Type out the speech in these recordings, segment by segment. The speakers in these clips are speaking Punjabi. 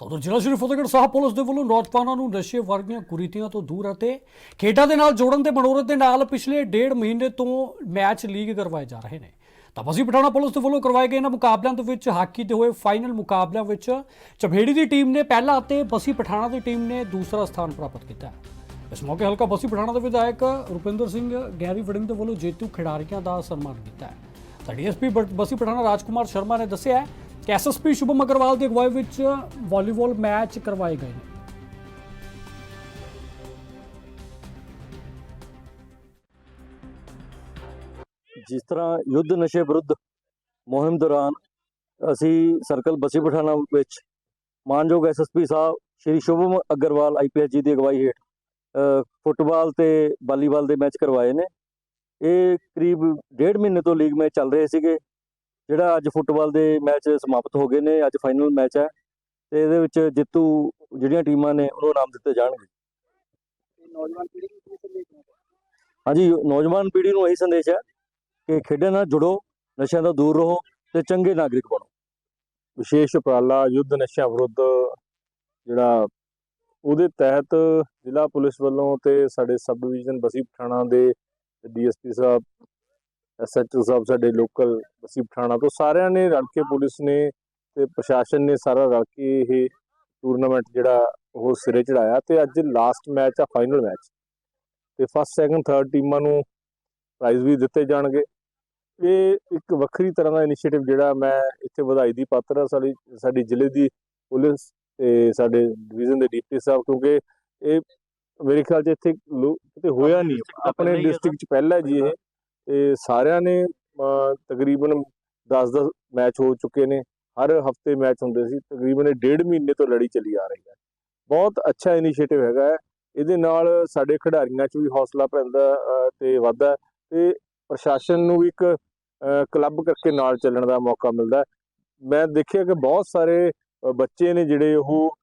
ਤਾਂ ਉਧਰ ਜ਼ਿਲ੍ਹਾ ਸ਼੍ਰੀ ਫਤਿਹਗੜ੍ਹ ਸਾਹਿਬ ਪੁਲਿਸ ਦੇ ਵੱਲੋਂ ਨੌਜਵਾਨਾਂ ਨੂੰ ਨਸ਼ੇ ਵਰਗੀਆਂ ਕੁਰੀਤੀਆਂ ਤੋਂ ਦੂਰ ਅਤੇ ਖੇਡਾਂ ਦੇ ਨਾਲ ਜੋੜਨ ਦੇ ਮਨੋਰਥ ਦੇ ਨਾਲ ਪਿਛਲੇ ਡੇਢ ਮਹੀਨੇ ਤੋਂ ਮੈਚ ਲੀਗ ਕਰਵਾਏ ਜਾ ਰਹੇ ਨੇ। ਤਾਂ ਬਸੀ ਪਠਾਣਾ ਪੁਲਿਸ ਦੇ ਵੱਲੋਂ ਕਰਵਾਏ ਗਏ ਇਹਨਾਂ ਮੁਕਾਬਲਿਆਂ ਦੇ ਵਿੱਚ ਹਾਕੀ ਦੇ ਹੋਏ ਫਾਈਨਲ ਮੁਕਾਬਲਿਆਂ ਵਿੱਚ ਚਮੇੜੀ ਦੀ ਟੀਮ ਨੇ ਪਹਿਲਾ ਅਤੇ ਬਸੀ ਪਠਾਣਾ ਦੀ ਟੀਮ ਨੇ ਦੂਸਰਾ ਸਥਾਨ ਪ੍ਰਾਪਤ ਕੀਤਾ। ਇਸ ਮੌਕੇ ਹਲਕਾ ਬਸੀ ਪਠਾਣਾ ਦੇ ਵਿਧਾਇਕ ਰੁਪਿੰਦਰ ਸਿੰਘ ਗੈਰੀ ਵੜਿੰਗ ਦੇ ਵੱਲੋਂ ਜੇਤੂ ਖਿਡਾਰੀਆਂ ਦਾ ਸਨਮਾਨ ਕੀਤਾ ਹੈ। ਤਾਂ ਡੀਐਸਪੀ ਬਸੀ ਪਠਾਣਾ ਰਾਜਕੁਮਾਰ ਸ਼ਰਮਾ ਨੇ ਦੱਸਿਆ ਹੈ ਐਸਐਸਪੀ ਸ਼ੁਭਮ ਅਗਰਵਾਲ ਦੀ ਅਗਵਾਈ ਵਿੱਚ ਵਾਲੀਬਾਲ ਮੈਚ ਕਰਵਾਏ ਗਏ ਨੇ। ਜਿਸ ਤਰ੍ਹਾਂ ਯੁੱਧ ਨਸ਼ੇ ਵਿਰੁੱਧ ਮੁਹਿੰਮ ਦੌਰਾਨ ਅਸੀਂ ਸਰਕਲ ਬਸੀ ਪਠਾਣਾ ਵਿੱਚ ਮਾਨਯੋਗ ਐਸਐਸਪੀ ਸਾਹਿਬ ਸ਼੍ਰੀ ਸ਼ੁਭਮ ਅਗਰਵਾਲ ਆਈਪੀਐਸ ਜੀ ਦੀ ਅਗਵਾਈ ਹੇਠ ਫੁੱਟਬਾਲ ਤੇ ਵਾਲੀਬਾਲ ਦੇ ਮੈਚ ਕਰਵਾਏ ਨੇ। ਇਹ ਕਰੀਬ ਡੇਢ ਮਹੀਨੇ ਤੋਂ ਲੀਗ ਮੈਚ ਚੱਲ ਰਹੇ ਸੀਗੇ। ਜਿਹੜਾ ਅੱਜ ਫੁੱਟਬਾਲ ਦੇ ਮੈਚ ਸਮਾਪਤ ਹੋ ਗਏ ਨੇ ਅੱਜ ਫਾਈਨਲ ਮੈਚ ਹੈ ਤੇ ਇਹਦੇ ਵਿੱਚ ਜਿੱਤੂ ਜਿਹੜੀਆਂ ਟੀਮਾਂ ਨੇ ਉਹਨੂੰ ਨਾਮ ਦਿੱਤੇ ਜਾਣਗੇ। ਨੌਜਵਾਨ ਪੀੜ੍ਹੀ ਨੂੰ ਕੀ ਸੰਦੇਸ਼ ਦੇਣਾ ਹਾਂਜੀ ਨੌਜਵਾਨ ਪੀੜ੍ਹੀ ਨੂੰ ਇਹੀ ਸੰਦੇਸ਼ ਹੈ ਕਿ ਖੇਡਾਂ ਨਾਲ ਜੁੜੋ ਨਸ਼ਿਆਂ ਤੋਂ ਦੂਰ ਰਹੋ ਤੇ ਚੰਗੇ ਨਾਗਰਿਕ ਬਣੋ। ਵਿਸ਼ੇਸ਼ ਉਪਰਾਲਾ ਯੁੱਧ ਨਸ਼ਿਆਂ ਵਿਰੁੱਧ ਜਿਹੜਾ ਉਹਦੇ ਤਹਿਤ ਜ਼ਿਲ੍ਹਾ ਪੁਲਿਸ ਵੱਲੋਂ ਤੇ ਸਾਡੇ ਸਬ ਡਿਵੀਜ਼ਨ ਬਸੀ ਪਠਾਣਾ ਦੇ ਡੀਐਸਪੀ ਸਾਹਿਬ ਐਸਐਚਓ ਸਾਹਿਬ ਸਾਡੇ ਲੋਕਲ ਬਸੀ ਪਠਾਣਾ ਤੋਂ ਸਾਰਿਆਂ ਨੇ ਰਲ ਕੇ ਪੁਲਿਸ ਨੇ ਤੇ ਪ੍ਰਸ਼ਾਸਨ ਨੇ ਸਾਰਾ ਰਲ ਕੇ ਇਹ ਟੂਰਨਾਮੈਂਟ ਜਿਹੜਾ ਉਹ ਸਿਰੇ ਚੜਾਇਆ ਤੇ ਅੱਜ ਲਾਸਟ ਮੈਚ ਆ ਫਾਈਨਲ ਮੈਚ ਤੇ ਫਸਟ ਸੈਕੰਡ ਥਰਡ ਟੀਮਾਂ ਨੂੰ ਪ੍ਰਾਈਜ਼ ਵੀ ਦਿੱਤੇ ਜਾਣਗੇ। ਇਹ ਇੱਕ ਵੱਖਰੀ ਤਰ੍ਹਾਂ ਦਾ ਇਨੀਸ਼ੀਏਟਿਵ ਜਿਹੜਾ ਮੈਂ ਇੱਥੇ ਵਧਾਈ ਦੀ ਪਾਤਰ ਹਾਂ ਸਾਡੀ ਸਾਡੀ ਜ਼ਿਲ੍ਹੇ ਦੀ ਪੁਲਿਸ ਤੇ ਸਾਡੇ ਡਿਵੀਜ਼ਨ ਦੇ ਡੀਪੀ ਸਾਹਿਬ ਕਿਉਂਕਿ ਇਹ ਮੇਰੇ ਖਿਆਲ 'ਚ ਇੱਥੇ ਕਿਤੇ ਹੋਇਆ ਨਹੀਂ। ਆਪਣੇ ਡਿਸਟ੍ਰਿਕਟ 'ਚ ਪਹਿਲਾ ਜੀ ਇਹ। ਤੇ ਸਾਰਿਆਂ ਨੇ ਤਕਰੀਬਨ 10-10 ਮੈਚ ਹੋ ਚੁੱਕੇ ਨੇ। ਹਰ ਹਫ਼ਤੇ ਮੈਚ ਹੁੰਦੇ ਸੀ। ਤਕਰੀਬਨ ਇਹ ਡੇਢ ਮਹੀਨੇ ਤੋਂ ਲੜੀ ਚੱਲੀ ਆ ਰਹੀ ਹੈ। ਬਹੁਤ ਅੱਛਾ ਇਨੀਸ਼ੀਏਟਿਵ ਹੈਗਾ ਹੈ। ਇਹਦੇ ਨਾਲ ਸਾਡੇ ਖਿਡਾਰੀਆਂ 'ਚ ਵੀ ਹੌਸਲਾ ਪੈਂਦਾ ਤੇ ਵਾਧਾ ਤੇ ਪ੍ਰਸ਼ਾਸਨ ਨੂੰ ਵੀ ਇੱਕ ਕਲੱਬ ਕਰਕੇ ਨਾਲ ਚੱਲਣ ਦਾ ਮੌਕਾ ਮਿਲਦਾ ਮੈਂ ਦੇਖਿਆ ਕਿ ਬਹੁਤ ਸਾਰੇ ਬੱਚੇ ਨੇ ਜਿਹੜੇ ਉਹ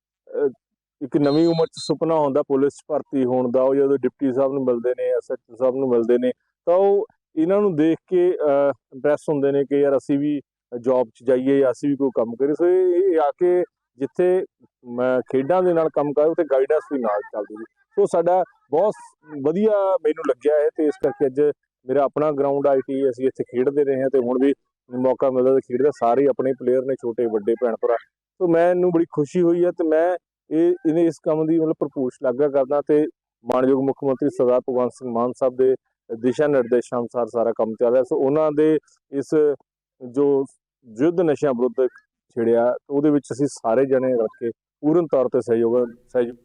ਇੱਕ ਨਵੀਂ ਉਮਰ 'ਚ ਸੁਪਨਾ ਹੁੰਦਾ ਪੁਲਿਸ ਭਰਤੀ ਹੋਣ ਦਾ। ਉਹ ਜਦੋਂ ਡਿਪਟੀ ਸਾਹਿਬ ਨੂੰ ਮਿਲਦੇ ਨੇ ਐਸਐਚਓ ਸਾਹਿਬ ਨੂੰ ਮਿਲਦੇ ਨੇ, ਤਾਂ ਉਹ ਇਹਨਾਂ ਨੂੰ ਦੇਖ ਕੇ ਇੰਪ੍ਰੈਸ ਹੁੰਦੇ ਨੇ ਕਿ ਯਾਰ ਅਸੀਂ ਵੀ ਜੌਬ 'ਚ ਜਾਈਏ ਜਾਂ ਅਸੀਂ ਵੀ ਕੋਈ ਕੰਮ ਕਰੀਏ। ਸੋ ਇਹ ਆ ਕੇ ਜਿੱਥੇ ਮੈਂ ਖੇਡਾਂ ਦੇ ਨਾਲ ਕੰਮ ਕਰ ਉੱਥੇ ਗਾਈਡੈਂਸ ਵੀ ਨਾਲ ਚੱਲਦੀ ਸੀ। ਸੋ ਸਾਡਾ ਬਹੁਤ ਵਧੀਆ ਮੈਨੂੰ ਲੱਗਿਆ ਹੈ ਤੇ ਇਸ ਕਰਕੇ ਅੱਜ ਮੇਰਾ ਆਪਣਾ ਗਰਾਊਂਡ ਆਈਟੀ ਅਸੀਂ ਇੱਥੇ ਖੇਡਦੇ ਰਹੇ ਹਾਂ ਤੇ ਹੁਣ ਵੀ ਮੌਕਾ ਮਿਲਦਾ ਤੇ ਖੇਡਦਾ ਸਾਰੇ ਆਪਣੇ ਪਲੇਅਰ ਨੇ, ਛੋਟੇ, ਵੱਡੇ, ਭੈਣ, ਭਰਾ। ਸੋ ਮੈਨੂੰ ਬੜੀ ਖੁਸ਼ੀ ਹੋਈ ਹੈ ਤੇ ਮੈਂ ਇਹ, ਇਹਨੇ ਇਸ ਕੰਮ ਦੀ ਮਤਲਬ ਭਰਪੂਰ ਸ਼ਲਾਘਾ ਕਰਦਾ ਤੇ ਮਾਨਯੋਗ ਮੁੱਖ ਮੰਤਰੀ ਸਰਦਾਰ ਭਗਵੰਤ ਸਿੰਘ ਮਾਨ ਸਾਹਿਬ ਦੇ ਦਿਸ਼ਾ ਨਿਰਦੇਸ਼ਾਂ ਅਨੁਸਾਰ ਸਾਰਾ ਕੰਮ ਚੱਲ ਰਿਹਾ। ਸੋ ਉਹਨਾਂ ਦੇ ਇਸ ਜੋ ਯੁੱਧ ਨਸ਼ਿਆਂ ਵਿਰੁੱਧ ਛੇੜਿਆ, ਉਹਦੇ ਵਿੱਚ ਅਸੀਂ ਸਾਰੇ ਜਣੇ ਰੱਖ ਕੇ ਪੂਰਨ ਤੌਰ ਤੇ ਸਹਿਯੋਗ ਸਹਿਯੋਗ